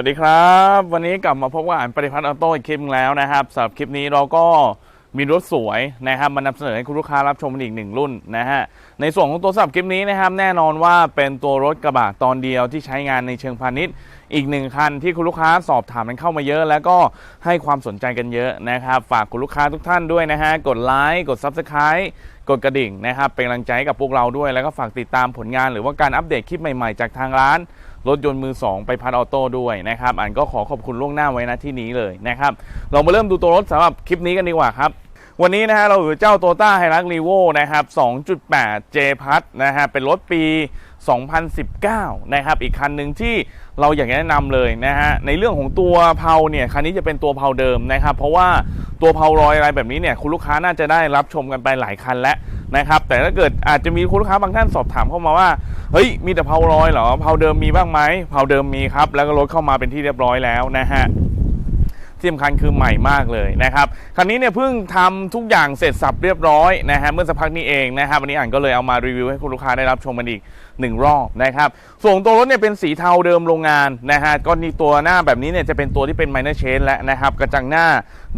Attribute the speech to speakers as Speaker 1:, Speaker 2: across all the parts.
Speaker 1: วัสดีครับ วันนี้กลับมาพบกับอ่านปริพัฒน์ออโต้อีกคลิปหนึ่งแล้วนะครับสำหรับคลิปนี้เราก็มีรถสวยนะครับมานำเสนอให้คุณลูกค้ารับชมอีกหนึ่งรุ่นนะฮะในส่วนของตัวสำหรับคลิปนี้นะครับ แน่นอนว่าเป็นตัวรถกระบะตอนเดียวที่ใช้งานในเชิงพาณิชย์ อีกหนึ่งคันที่คุณลูกค้าสอบถามกันเข้ามาเยอะ แล้วก็ให้ความสนใจกันเยอะนะครับ ฝากคุณลูกค้าทุกท่านด้วยนะฮะกดไลค์กด Subscribe กดกระดิ่งนะครับเป็นกำลังใจกับพวกเราด้วยแล้วก็ฝากติดตามผลงานหรือว่าการอัปเดตคลิปใหม่ๆจากทางร้าน รถยนต์มือ 2 ไปพัดออโต้ด้วยนะครับอันก็ขอขอบคุณล่วงหน้าไว้นะที่นี้เลยนะครับเรามาเริ่มดูตัวรถสำหรับคลิปนี้กันดีกว่าครับวันนี้นะฮะเราอยู่เจ้าโตต้าไฮรักรีโวนะครับ 2.8 J พัดนะฮะเป็นรถปี 2019 นะครับ อีกคันหนึ่งที่เราอยากแนะนำเลยนะฮะในเรื่องของตัวเพาเนี่ยคันนี้จะเป็นตัวเพาเดิมนะครับ เพราะว่าตัวเพารอยอะไรแบบนี้เนี่ยคุณลูกค้าน่าจะได้รับชมกันไปหลายคันแล้ว นะครับแต่ถ้าเกิดอาจจะมีคุณลูกค้าบางท่านสอบถามเข้ามาว่าเฮ้ยมีแต่เพารอยเหรอเพาเดิมมีบ้างไหมเพาเดิมมีครับ แล้วก็รถเข้ามาเป็นที่เรียบร้อยแล้วนะฮะที่สำคัญคือใหม่มากเลยนะครับคันนี้เนี่ยเพิ่งทำทุกอย่างเสร็จสับเรียบร้อยนะฮะเมื่อสักพักนี้เองนะครับวันนี้อ่านก็เลยเอามารีวิวให้คุณลูกค้าได้รับชมกันอีกหนึ่งรอบนะครับส่วนตัวรถเนี่ยเป็นสีเทาเดิมโรงงานนะฮะก็นี่ตัวหน้าแบบนี้เนี่ยจะเป็นตัวที่เป็นไมเนอร์เชนแล้วนะครับกระจังหน้า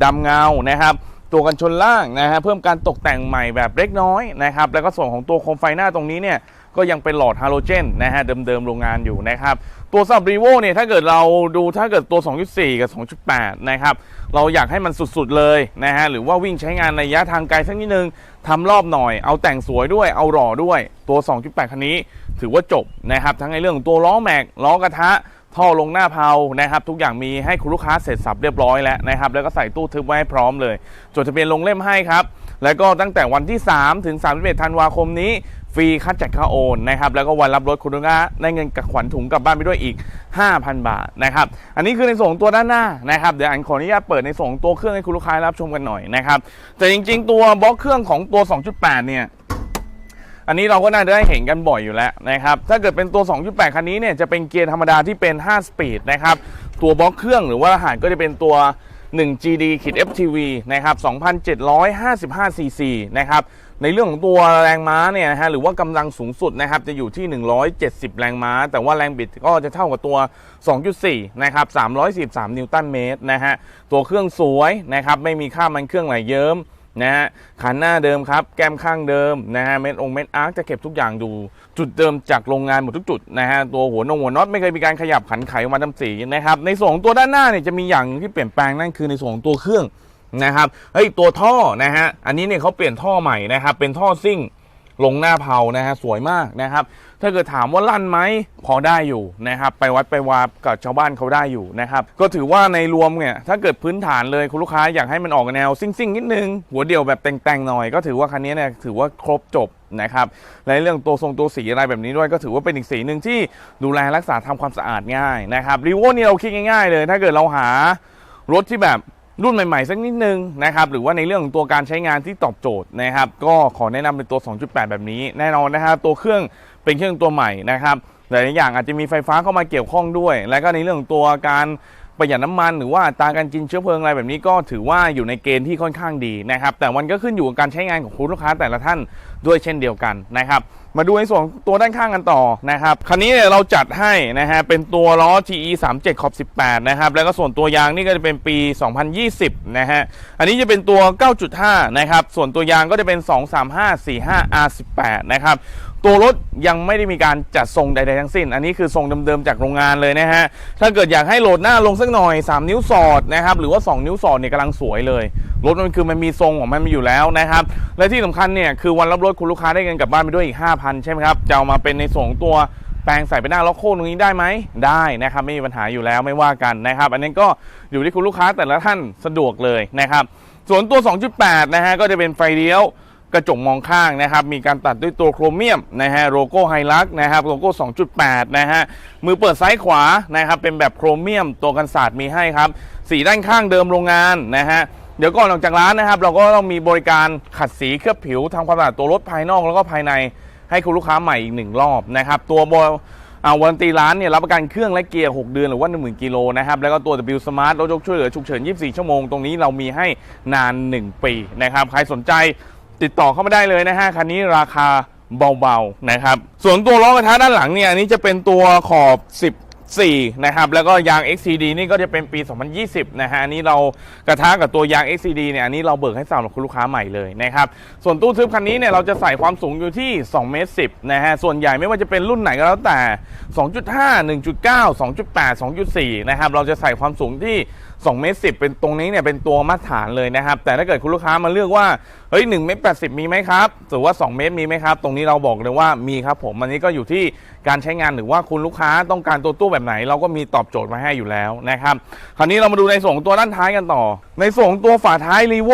Speaker 1: ดำเงานะครับ ตัวกันชนล่างนะฮะเพิ่มการตกแต่งใหม่แบบเล็กน้อยนะครับแล้วก็ส่วนของตัวโคมไฟหน้าตรงนี้เนี่ยก็ยังเป็นหลอดฮาโลเจนนะฮะเดิมๆโรงงานอยู่นะครับตัวสับรีโวเนี่ยถ้าเกิดเราดูถ้าเกิดตัว 2.4 กับ 2.8 นะครับเราอยากให้มันสุดๆเลยนะฮะหรือว่าวิ่งใช้งานระยะทางไกลสักนิดนึงทำรอบหน่อย เอาแต่งสวยด้วยเอาหล่อด้วยตัว 2.8 คันนี้ ถือว่าจบนะครับทั้งในเรื่องของตัวล้อแม็กล้อกระทะ ท่อลงหน้าเพานะครับทุกอย่างมีให้คุณลูกค้าเสร็จสับเรียบร้อยแล้วนะครับแล้วก็ใส่ตู้ทึบไว้ให้พร้อมเลย จดทะเบียนลงเล่มให้ครับ แล้วก็ตั้งแต่วันที่ 3 ถึง 31 ธันวาคมนี้ฟรีค่าจัดค่าโอนนะครับแล้วก็วันรับรถคุณลูกค้าได้เงินกับขวัญถุงกลับบ้านไปด้วยอีก 5,000 บาทนะครับอันนี้คือในส่วนของตัวด้านหน้านะครับเดี๋ยวอันขออนุญาตเปิดในส่วนของตัวเครื่องให้คุณลูกค้ารับชมกันหน่อยนะครับแต่จริง ๆ ตัวบล็อกเครื่องของตัว 2.8 เนี่ย อันนี้เราก็น่าจะได้เห็นกันบ่อยอยู่แล้วนะครับ ถ้าเกิดเป็นตัว 2.8 คันนี้เนี่ยจะเป็นเกียร์ธรรมดาที่เป็น 5 สปีดนะครับ ตัวบล็อกเครื่องหรือว่ารหัสก็จะเป็นตัว 1 GD ขีด FTV นะครับ 2,755 cc นะครับในเรื่องของตัวแรงม้าเนี่ยนะฮะหรือว่ากำลังสูงสุดนะครับจะอยู่ที่ 170 แรงม้า แต่ว่าแรงบิดก็จะเท่ากับตัว 2.4 นะครับ313นิวตันเมตรนะฮะตัวเครื่องสวยนะครับไม่มีค่ามันเครื่องไหลเยิ้ม นะฮะขันหน้าเดิมครับ แก้มข้างเดิมนะฮะเม็ดองเม็ดอาร์คจะเก็บทุกอย่างดูจุดเดิมจากโรงงานหมดทุกจุดนะฮะตัวหัวนงหัวน็อตไม่เคยมีการขยับขันไขออกมาทำสีนะครับในส่วนของตัวด้านหน้าเนี่ยจะมีอย่างที่เปลี่ยนแปลงนั่นคือในส่วนของตัวเครื่องนะครับเฮ้ยตัวท่อนะฮะอันนี้เนี่ยเขาเปลี่ยนท่อใหม่นะครับเป็นท่อซิ่ง ลงหน้าเผานะฮะสวยมากนะครับ ถ้าเกิดถามว่าลั่นไหมพอได้อยู่นะครับไปวัดไปวากับชาวบ้านเขาได้อยู่นะครับก็ถือว่าในรวมเนี่ยถ้าเกิดพื้นฐานเลยคุณลูกค้าอยากให้มันออกแนวซิ่งๆนิดนึง หัวเดี่ยวแบบแต่งๆหน่อย ก็ถือว่าคันนี้เนี่ยถือว่าครบจบนะครับในเรื่องตัวทรงตัวสีอะไรแบบนี้ด้วยก็ถือว่าเป็นอีกสีหนึ่งที่ดูแลรักษาทำความสะอาดง่ายนะครับรีโวนี่เราคิดง่ายๆเลย ถ้าเกิดเราหารถที่แบบ รุ่นใหม่ๆ สักนิดนึงนะครับหรือว่าในเรื่องของตัวการใช้งานที่ตอบโจทย์นะครับ ก็ขอแนะนำเป็นตัว 2.8 แบบนี้แน่นอนนะครับตัวเครื่องเป็นเครื่องตัวใหม่นะครับหลายอย่างอาจจะมีไฟฟ้าเข้ามาเกี่ยวข้องด้วย แล้วก็ในเรื่องของตัวการประหยัดน้ำมันหรือว่าตาการกินเชื้อเพลิงอะไรแบบนี้ก็ถือว่าอยู่ในเกณฑ์ที่ค่อนข้างดีนะครับแต่มันก็ขึ้นอยู่กับการใช้งานของคุณลูกค้าแต่ละท่านด้วยเช่นเดียวกันนะครับมาดูในส่วนตัวด้านข้างกันต่อนะครับคันนี้เนี่ยเราจัดให้นะฮะเป็นตัวล้อ TE 37ขอบ18 นะครับแล้วก็ส่วนตัวยางนี่ก็จะเป็นปี 2020 นะฮะอันนี้จะเป็นตัว 9.5 นะครับส่วนตัวยางก็จะเป็น 235 45 R18 นะครับตัวรถยังไม่ได้มีการจัดทรงใดๆทั้งสิ้น อันนี้คือทรงเดิมๆจากโรงงานเลยนะฮะ ถ้าเกิดอยากให้โหลดหน้าลงสักหน่อย 3 นิ้วสอดนะครับ หรือว่า 2 นิ้วสอดเนี่ยกำลังสวยเลย รถมันคือมันมีทรงของมันมาอยู่แล้วนะครับ และที่สำคัญเนี่ยคือวันรับรถคุณลูกค้าได้เงินกลับบ้านไปด้วยอีก5,000 ใช่ไหมครับ จะเอามาเป็นในส่วนของตัวแปลงใส่ไปหน้าล็อกโค้ตรงนี้ได้ไหมได้นะครับไม่มีปัญหาอยู่แล้วไม่ว่ากันนะครับ อันนี้ก็อยู่ที่คุณลูกค้าแต่ละท่านสะดวกเลยนะครับ ส่วนตัว 2.8 นะฮะก็จะเป็นไฟเลี้ยวกระจกมองข้างนะครับ มีการตัดด้วยตัวโครเมียมนะฮะโลโก้ไฮลักนะครับโลโก้ 2.8 นะฮะมือเปิดซ้ายขวานะครับ เป็นแบบโครเมียมตัวกันศาสตร์มีให้ครับ สีด้านข้างเดิมโรงงานนะฮะเดี๋ยวก่อนออกจากร้านนะครับ เราก็ต้องมีบริการขัดสีเคลือบผิวทำความสะอาดตัวรถภายนอกแล้วก็ภายใน ให้คุณลูกค้าใหม่อีกหนึ่งรอบนะครับตัวบอ่าวันตีร้านเนี่ยรับประกันเครื่องและเกียร์ 6 เดือนหรือว่า 10,000 กิโลนะครับ แล้วก็ตัว W Smart รถยกช่วยเหลือฉุกเฉิน 24 ชั่วโมง ตรงนี้เรามีให้นาน 1 ปีนะครับ ใครสนใจติดต่อเข้ามาได้เลยนะฮะ คันนี้ราคาเบาๆนะครับ ส่วนตัวล้อกระทะด้านหลังเนี่ยอันนี้จะเป็นตัวขอบ 10 4 นะครับ แล้วก็ยาง XCD นี่ก็จะเป็นปี 2020 นะฮะ อันนี้เรากระทะกับตัวยาง XCD เนี่ย อันนี้เราเบิกให้สำหรับคุณลูกค้าใหม่เลยนะครับ ส่วนตู้ทึบคันนี้เนี่ย เราจะใส่ความสูงอยู่ที่2เมตร10 นะฮะ ส่วนใหญ่ไม่ว่าจะเป็นรุ่นไหนก็แล้วแต่ 2.5 1.9 2.8 2.4 นะครับ เราจะใส่ความสูงที่ 2เมตรสิเป็นตรงนี้เนี่ยเป็นตัวมาตรฐานเลยนะครับ แต่ถ้าเกิดคุณลูกค้ามาเลือกว่าเฮ้ย1เมตร80มีไหมครับหรือว่า 2 เมตรมีไหมครับ ตรงนี้เราบอกเลยว่ามีครับผมอันนี้ก็อยู่ที่การใช้งานหรือว่าคุณลูกค้าต้องการตัวตู้แบบไหน เราก็มีตอบโจทย์มาให้อยู่แล้วนะครับคราวนี้เรามาดูในส่วนของตัวด้านท้ายกันต่อ ในส่วนของตัวฝาท้ายรีโว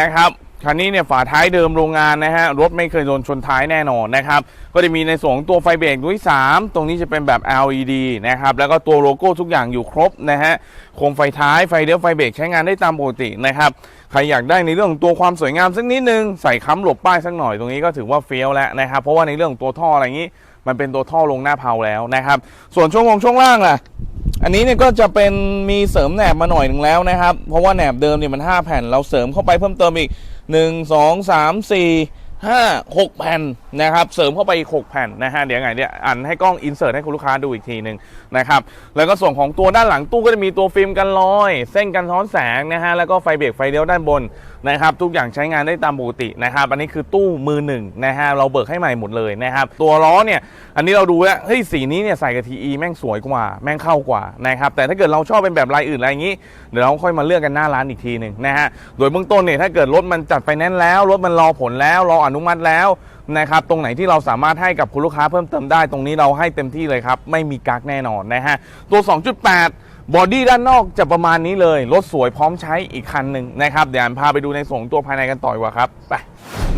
Speaker 1: นะครับ คันนี้เนี่ยฝาท้ายเดิมโรงงานนะฮะรถไม่เคยโดนชนท้ายแน่นอนนะครับก็จะมีในส่วนของตัวไฟเบรกด้วย3ตรงนี้จะเป็นแบบ LED นะครับแล้วก็ตัวโลโก้ทุกอย่างอยู่ครบนะฮะโคมไฟท้ายไฟเลี้ยวไฟเบรกใช้งานได้ตามปกตินะครับใครอยากได้ในเรื่องของตัวความสวยงามสักนิดนึงใส่ค้ำหลบป้ายสักหน่อยตรงนี้ก็ถือว่าเฟี้ยวแล้วนะครับเพราะว่าในเรื่องของตัวท่ออะไรอย่างนี้ มันเป็นตัวท่อลงหน้าเพาแล้วนะครับส่วนช่วงของช่วงล่างล่ะอันนี้เนี่ยก็จะเป็นมีเสริมแหนบมาหน่อยหนึ่งแล้วนะครับ เพราะว่าแหนบเดิมเนี่ยมัน 5 แผ่นเราเสริมเข้าไปเพิ่มเติมอีก 1 2 3 4 5 6 แผ่นนะครับ เสริมเข้าไปอีก 6 แผ่นนะฮะ เดี๋ยวไงเนี่ยอันให้กล้องอินเสิร์ตให้คุณลูกค้าดูอีกทีหนึ่งนะครับ แล้วก็ส่วนของตัวด้านหลังตู้ก็จะมีตัวฟิล์มกันรอย เส้นกันท้อนแสงนะฮะ แล้วก็ไฟเบรกไฟเลี้ยวด้านบน นะครับทุกอย่างใช้งานได้ตามปกตินะครับอันนี้คือตู้มือหนึ่งนะฮะเราเบิกให้ใหม่หมดเลยนะครับตัวล้อเนี่ยอันนี้เราดูแล้วเฮ้ยสีนี้เนี่ยใส่กับทีอีแม่งสวยกว่า แม่งเข้ากว่านะครับแต่ถ้าเกิดเราชอบเป็นแบบลายอื่นอะไรอย่างนี้ เดี๋ยวเราค่อยมาเลือกกันหน้าร้านอีกทีหนึ่งนะฮะโดยเบื้องต้นเนี่ยถ้าเกิดรถมันจัดไฟแนนซ์แล้วรถมันรอผลแล้วรออนุมัติแล้วนะครับตรงไหนที่เราสามารถให้กับคุณลูกค้าเพิ่มเติมได้ ตรงนี้เราให้เต็มที่เลยครับไม่มีกักแน่นอนนะฮะตัว 2.8 บอดี้ด้านนอกจะประมาณนี้เลย รถสวยพร้อมใช้อีกคันหนึ่งนะครับเดี๋ยวพาไปดูในส่วนของตัวภายในกันต่อยว่าครับไป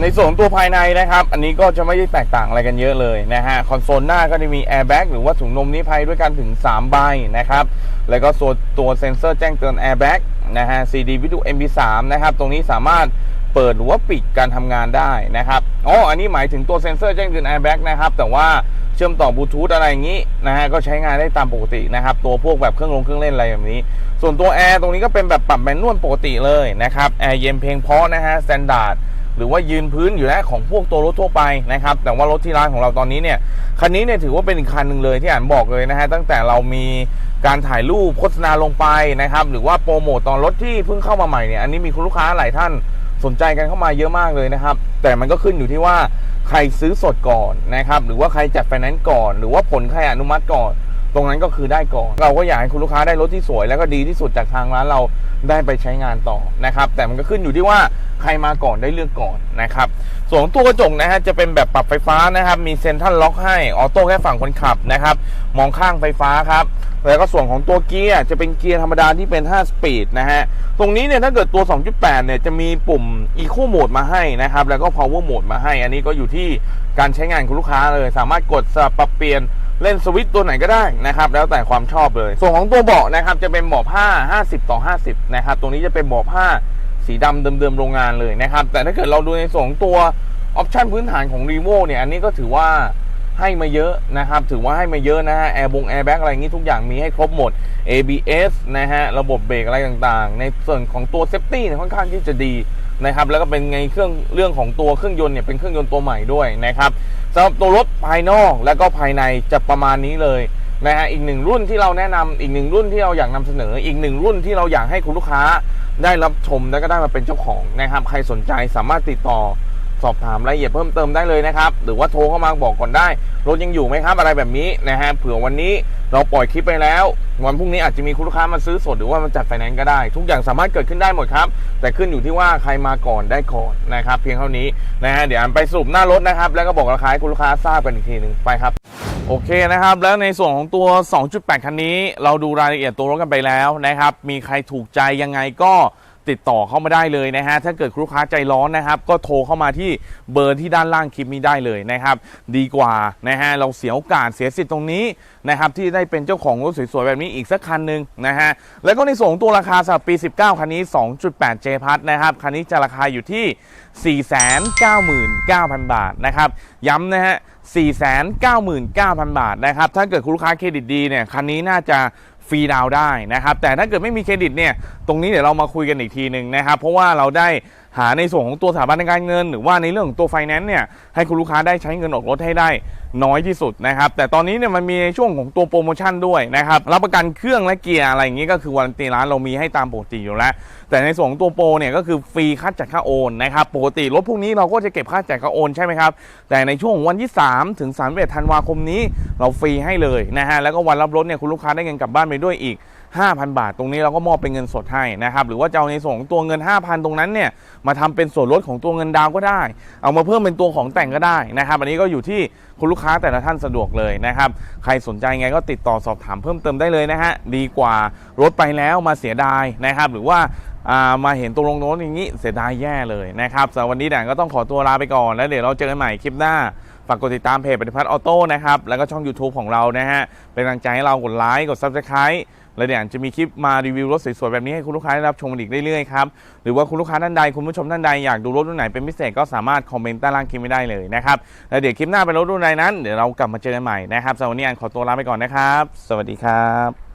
Speaker 1: ในส่วนของตัวภายในนะครับ อันนี้ก็จะไม่ได้แตกต่างอะไรกันเยอะเลยนะฮะคอนโซลหน้าก็จะมีแอร์แบ็กหรือว่าถุงลมนิรภัยด้วยกันถึง 3 ใบนะครับ แล้วก็ตัวตัวเซ็นเซอร์แจ้งเตือนแอร์แบ็กนะฮะ CD วิทยุ MP3 นะครับ ตรงนี้สามารถ เปิดหรือว่าปิดการทำงานได้นะครับอ๋ออันนี้หมายถึงตัวเซ็นเซอร์แจ้งเตือนแอร์แบ็กนะครับ แต่ว่าเชื่อมต่อบลูทูธอะไรอย่างนี้นะฮะก็ใช้งานได้ตามปกตินะครับ ตัวพวกแบบเครื่องลงเครื่องเล่นอะไรแบบนี้ ส่วนตัวแอร์ตรงนี้ก็เป็นแบบปรับแมนนวลปกติเลยนะครับแอร์เย็นเพลงเพราะนะฮะสแตนดาร์ดหรือว่ายืนพื้นอยู่แล้วของพวกตัวรถทั่วไปนะครับ แต่ว่ารถที่ร้านของเราตอนนี้เนี่ยคันนี้เนี่ยถือว่าเป็นอีกคันหนึ่งเลยที่อ่านบอกเลยนะฮะตั้งแต่เรามีการถ่ายรูปโฆษณาลงไปนะครับ หรือว่าโปรโมตตอนรถที่เพิ่งเข้ามาใหม่เนี่ยอันนี้มีคุณลูกค้าหลายท่าน สนใจกันเข้ามาเยอะมากเลยนะครับ แต่มันก็ขึ้นอยู่ที่ว่าใครซื้อสดก่อนนะครับ หรือว่าใครจัดไฟแนนซ์ก่อน หรือว่าผลใครอนุมัติก่อน ตรงนั้นก็คือได้ก่อน เราก็อยากให้คุณลูกค้าได้รถที่สวย แล้วก็ดีที่สุดจากทางร้านเราได้ไปใช้งานต่อนะครับ แต่มันก็ขึ้นอยู่ที่ว่าใครมาก่อนได้เลือกก่อนนะครับส่วนตัวกระจกนะฮะจะเป็นแบบปรับไฟฟ้านะครับ มีเซ็นทรัลล็อกให้ออโต้แค่ฝั่งคนขับนะครับ มองข้างไฟฟ้าครับ แล้วก็ส่วนของตัวเกียร์จะเป็นเกียร์ธรรมดาที่เป็น 5 สปีดนะฮะ ตรงนี้เนี่ยถ้าเกิดตัว 2.8 เนี่ยจะมีปุ่ม Eco Mode มาให้นะครับ แล้วก็ Power Mode มาให้ อันนี้ก็อยู่ที่การใช้งานคุณลูกค้าเลย สามารถกดสลับปรับเปลี่ยนเล่นสวิตตัวไหนก็ได้นะครับ แล้วแต่ความชอบเลย ส่วนของตัวเบาะนะครับจะเป็นเบาะผ้า 50 ต่อ 50 นะครับ ตรงนี้จะเป็นเบาะผ้าสีดำเดิมๆโรงงานเลยนะครับ แต่ถ้าเกิดเราดูในส่วนของตัวออปชันพื้นฐานของ r e v o เนี่ย อันนี้ก็ถือว่า ให้มาเยอะนะครับ ถือว่าให้มาเยอะนะฮะแอร์บงแอร์แบ็กอะไรอย่างนี้ทุกอย่างมีให้ครบหมด ABS นะฮะระบบเบรกอะไรต่างๆ ในส่วนของตัวเซฟตี้เนี่ยค่อนข้างที่จะดีนะครับแล้วก็เป็นไงเครื่องเรื่องของตัวเครื่องยนต์เนี่ยเป็นเครื่องยนต์ตัวใหม่ด้วยนะครับสำหรับตัวรถภายนอกและก็ภายในจะประมาณนี้เลยนะฮะอีกหนึ่งรุ่นที่เราแนะนำอีกหนึ่งรุ่นที่เราอยากนำเสนอ อีกหนึ่งรุ่นที่เราอยากให้คุณลูกค้าได้รับชมและก็ได้มาเป็นเจ้าของนะครับใครสนใจสามารถติดต่อ สอบถามรายละเอียดเพิ่มเติมได้เลยนะครับ หรือว่าโทรเข้ามาบอกก่อนได้ รถยังอยู่ไหมครับอะไรแบบนี้นะฮะเผื่อวันนี้เราปล่อยคลิปไปแล้ว วันพรุ่งนี้อาจจะมีคุณลูกค้ามาซื้อสดหรือว่ามาจัดไฟแนนซ์ก็ได้ ทุกอย่างสามารถเกิดขึ้นได้หมดครับ แต่ขึ้นอยู่ที่ว่าใครมาก่อนได้ก่อนนะครับ เพียงเท่านี้นะฮะเดี๋ยวอันไปสรุปหน้ารถนะครับ แล้วก็บอกราคาให้คุณลูกค้าทราบกันอีกทีหนึ่งไปครับโอเคนะครับ แล้วในส่วนของตัว 2.8 คันนี้ เราดูรายละเอียดตัวรถกันไปแล้วนะครับ มีใครถูกใจยังไงก็ ติดต่อเข้ามาได้เลยนะฮะถ้าเกิดคุณลูกค้าใจร้อนนะครับ ก็โทรเข้ามาที่เบอร์ที่ด้านล่างคลิปนี้ได้เลยนะครับ ดีกว่านะฮะเราเสียโอกาสเสียสิทธิ์ตรงนี้นะครับที่ได้เป็นเจ้าของรถสวยๆแบบนี้อีกสักคันหนึ่งนะฮะแล้วก็ในส่วนของตัวราคาสำหรับปี 19 คันนี้ 2.8 J พัทนะครับคันนี้จะราคาอยู่ที่ 499,000 บาทนะครับย้ำนะฮะ499,000 บาทนะครับถ้าเกิดคุณลูกค้าเครดิตดีเนี่ยคันนี้น่าจะ ฟรีดาวได้นะครับ แต่ถ้าเกิดไม่มีเครดิตเนี่ยตรงนี้เดี๋ยวเรามาคุยกันอีกทีหนึ่งนะครับเพราะว่าเราได้หาในส่วนของตัวสถาบันการเงิน หรือว่าในเรื่องของตัวไฟแนนซ์เนี่ยให้คุณลูกค้าได้ใช้เงินออกรถให้ได้ น้อยที่สุดนะครับ แต่ตอนนี้เนี่ยมันมีในช่วงของตัวโปรโมชั่นด้วยนะครับ รับประกันเครื่องและเกียร์อะไรอย่างนี้ก็คือวารันตีร้านเรามีให้ตามปกติอยู่แล้ว แต่ในส่วนของตัวโปรเนี่ยก็คือฟรีค่าจัดค่าโอนนะครับ ปกติรถพวกนี้เราก็จะเก็บค่าจัดค่าโอนใช่ไหมครับ แต่ในช่วงวันที่ 3 ถึง31ธันวาคมนี้เราฟรีให้เลยนะฮะ แล้วก็วันรับรถเนี่ยคุณลูกค้าได้เงินกลับบ้านไปด้วยอีก5,000 บาท ตรงนี้เราก็มอบเป็นเงินสดให้นะครับ หรือว่าจะเอาในส่วนของตัวเงิน 5,000 ตรงนั้นเนี่ยมาทำเป็นส่วนลดของตัวเงินดาวก็ได้ เอามาเพิ่มเป็นตัวของแต่งก็ได้นะครับ อันนี้ก็อยู่ที่คุณลูกค้าแต่ละท่านสะดวกเลยนะครับ ใครสนใจไงก็ติดต่อสอบถามเพิ่มเติมได้เลยนะฮะ ดีกว่ารถไปแล้วมาเสียดายนะครับ หรือว่าามาเห็นตัวลงโน้นอย่างนี้เสียดายแย่เลยนะครับสำหรับวันนี้แดนก็ต้องขอตัวลาไปก่อน แล้วเดี๋ยวเราเจอกันใหม่คลิปหน้า ฝากกดติดตามเพจปฏิพัฒน์ออโต้นะครับ แล้วก็ช่อง YouTube ของเรานะฮะ เป็นกำลังใจให้เรากดไลค์ กด Subscribe แล้วเดี๋ยวจะมีคลิปมารีวิวรถสวยๆแบบนี้ให้คุณลูกค้าได้รับชมอีกเรื่อยๆครับหรือว่าคุณลูกค้าท่านใดคุณผู้ชมท่านใดอยากดูรถรุ่นไหนเป็นพิเศษก็สามารถคอมเมนต์ใต้ล่างคลิปไม่ได้เลยนะครับแล้วเดี๋ยวคลิปหน้าเป็นรถรุ่นใดนั้นเดี๋ยวเรากลับมาเจอกันใหม่นะครับสำหรับวันนี้อันขอตัวลาไปก่อนนะครับ สวัสดีครับ